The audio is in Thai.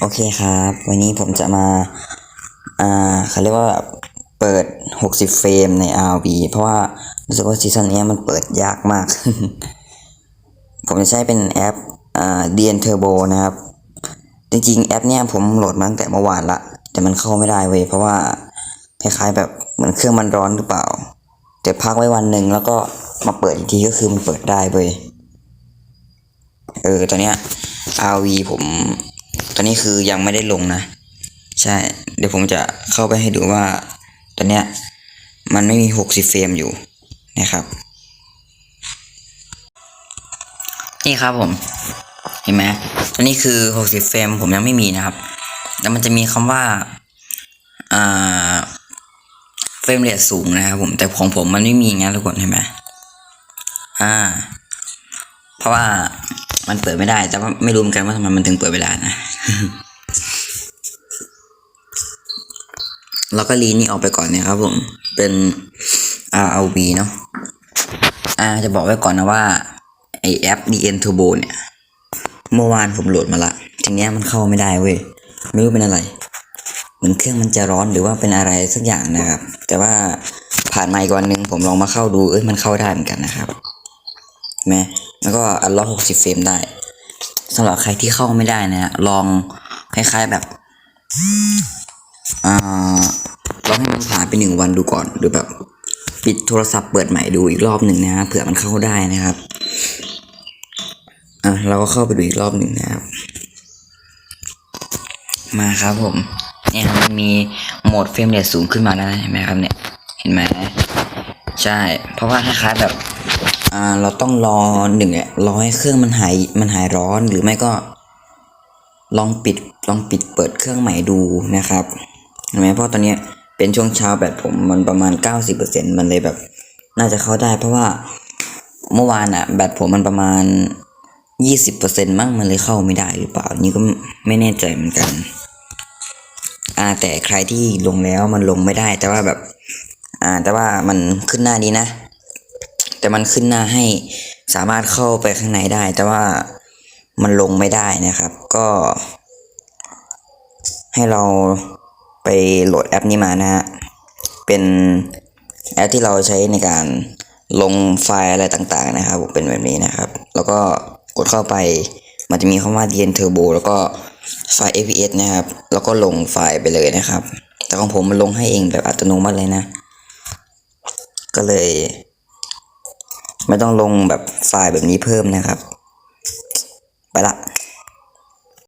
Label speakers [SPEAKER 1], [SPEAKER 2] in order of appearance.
[SPEAKER 1] โอเคครับ วันนี้ผมจะมา อ่าเขาเรียกว่าเปิด 60 เฟรมใน RV เพราะว่ารู้สึกว่าซีซั่นนี้มันเปิดยากมาก ผมจะใช้เป็นแอปอ่า DN Turbo นะครับ จริงๆ แอปเนี้ยผมโหลดมาตั้งแต่เมื่อวานละ แต่มันเข้าไม่ได้เว้ยเพราะว่าคล้ายๆแบบเหมือนเครื่องมันร้อนหรือเปล่า แต่พักไว้วันหนึ่งแล้วก็มาเปิดอีกทีก็คือมันเปิดได้เว้ยเออตอนเนี้ย RV ผม ตอนนี้คือยังไม่ได้ลงนะ ใช่ เดี๋ยวผมจะเข้าไปให้ดูว่า ตอนเนี้ยมันไม่มี60เฟรมอยู่นะครับ นี่ครับผม เห็นไหมตอนนี้คือ60เฟรมผมยังไม่มีนะครับ แล้วมันจะมีคำว่าอ่าเฟรมเรทสูงนะครับผม แต่ของผมมันไม่มีงั้นทุกคนเห็นไหมอ่า เพราะว่า มันเปิดไม่ได้ แต่ว่าไม่รู้เหมือนกันว่าทำไมมันถึงเปิดไม่ได้นะเราก็ลีนี่ออกไปก่อนนะครับผมเป็น RLV เนาะอ่าจะบอกไว้ก่อนนะว่าไอแอป DN Turbo เนี่ย เมื่อวานผมโหลดมาละ ทีเนี้ยมันเข้าไม่ได้เว้ย ไม่รู้เป็นอะไร เหมือนเครื่องมันจะร้อนหรือว่าเป็นอะไรสักอย่างนะครับ แต่ว่าผ่านมาอีกวันหนึ่งผมลองมาเข้าดู เอ้ยมันเข้าได้เหมือนกันนะครับเห็นไหม แล้วก็อันล็อกหกสิบเฟรมได้สำหรับใครที่เข้าไม่ได้นะฮะลองคล้ายๆแบบอ่าลองให้มันผ่านไปหนึ่งวันดูก่อนหรือแบบ ปิดโทรศัพท์เปิดใหม่ดูอีกรอบหนึ่งนะฮะเผื่อมันเข้าได้นะครับอะเราก็เข้าไปดูอีกรอบหนึ่งนะครับ มาครับผมเนี่ยมันมีโหมดเฟรมเรทสูงขึ้นมาแล้วนะเห็นไหมครับเนี่ยเห็นไหมใช่ เพราะว่าคล้ายๆแบบ อ่าเราต้องรอหนึ่งเนี่ยรอให้เครื่องมันหายมันหายร้อนหรือไม่ก็ ลองปิดลองปิดเปิดเครื่องใหม่ดูนะครับเห็นไหมเพราะตอนเนี้ยเป็นช่วงเช้าแบตผมมันประมาณ 90%มันเลยแบบ น่าจะเข้าได้เพราะว่าเมื่อวานอะแบตผมมันประมาณ 20%มั้งมันเลยเข้าไม่ได้หรือเปล่า นี่ก็ไม่แน่ใจเหมือนกัน อ่าแต่ใครที่ลงแล้วมันลงไม่ได้ แต่ว่าแบบ อ่าแต่ว่ามันขึ้นหน้านี้นะ แต่มันขึ้นหน้าให้สามารถเข้าไปข้างในได้ แต่ว่ามันลงไม่ได้นะครับ ก็ ให้เราไปโหลดแอปนี้มานะฮะเป็นแอปที่เราใช้ในการลงไฟล์อะไรต่างๆนะครับ เป็นแบบนี้นะครับ แล้วก็กดเข้าไปมันจะมีคำว่า DN Turbo แล้วก็ไฟล์ APS นะครับ แล้วก็ลงไฟล์ไปเลยนะครับ แต่ของผมมันลงให้เองแบบอัตโนมัติเลยนะ ก็เลย ไม่ต้องลงแบบไฟล์แบบนี้เพิ่มนะครับ ไปละ